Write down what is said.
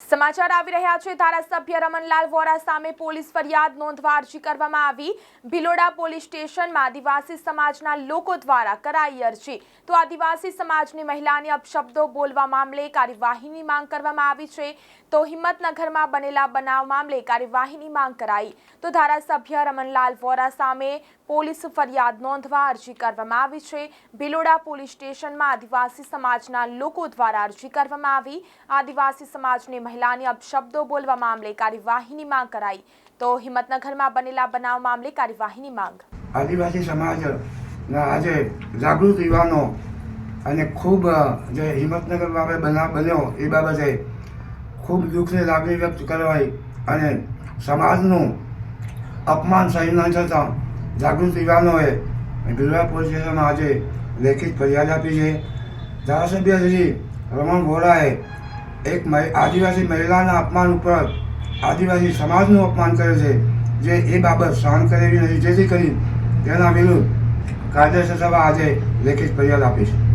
સમાચાર આવી રહ્યા છે. ધારાસભ્ય રમણલાલ વોરા સામે પોલીસ ફરિયાદ નોંધવા અરજી કરવામાં આવી. ભિલોડા પોલીસ સ્ટેશનમાં આદિવાસી સમાજના લોકો દ્વારા કરાઈ અરજી. તો આદિવાસી સમાજની મહિલાને અપશબ્દો બોલવા મામલે કાર્યવાહીની માંગ કરવામાં આવી છે. તો હિંમતનગરમાં બનેલા બનાવ મામલે કાર્યવાહીની માંગ કરાઈ. તો ધારાસભ્ય રમણલાલ વોરા સામે પોલીસ ફરિયાદ નોંધવા અરજી કરવામાં આવી છે. ભિલોડા પોલીસ સ્ટેશનમાં આદિવાસી સમાજના લોકો દ્વારા અરજી કરવામાં આવી. આદિવાસી સમાજની મહિલાની અપશબ્દો બોલવા મામલે કાર્યવાહીની માંગ કરાઈ. તો હિંમતનગરમાં બનેલા બનાવ મામલે કાર્યવાહીની માંગ. આદિવાસી સમાજના આજે જાગૃત યુવાનો અને ખૂબ જે હિંમતનગર બાબતે બનાવ બન્યો એ બાબતે ખૂબ દુઃખની લાગણી વ્યક્ત કરવાઈ અને સમાજનું અપમાન સહી ન થતાં જાગૃત યુવાનોએ બિલવા પોલીસ સ્ટેશનમાં આજે લેખિત ફરિયાદ આપી છે. ધારાસભ્ય શ્રી રમણ વોરાએ એક આદિવાસી મહિલાના અપમાન ઉપર આદિવાસી સમાજનું અપમાન કરે છે, જે એ બાબત સહન કરેલી નથી. જેથી કરી તેના વિરુદ્ધ કાયદેસર સભા આજે લેખિત ફરિયાદ આપી છે.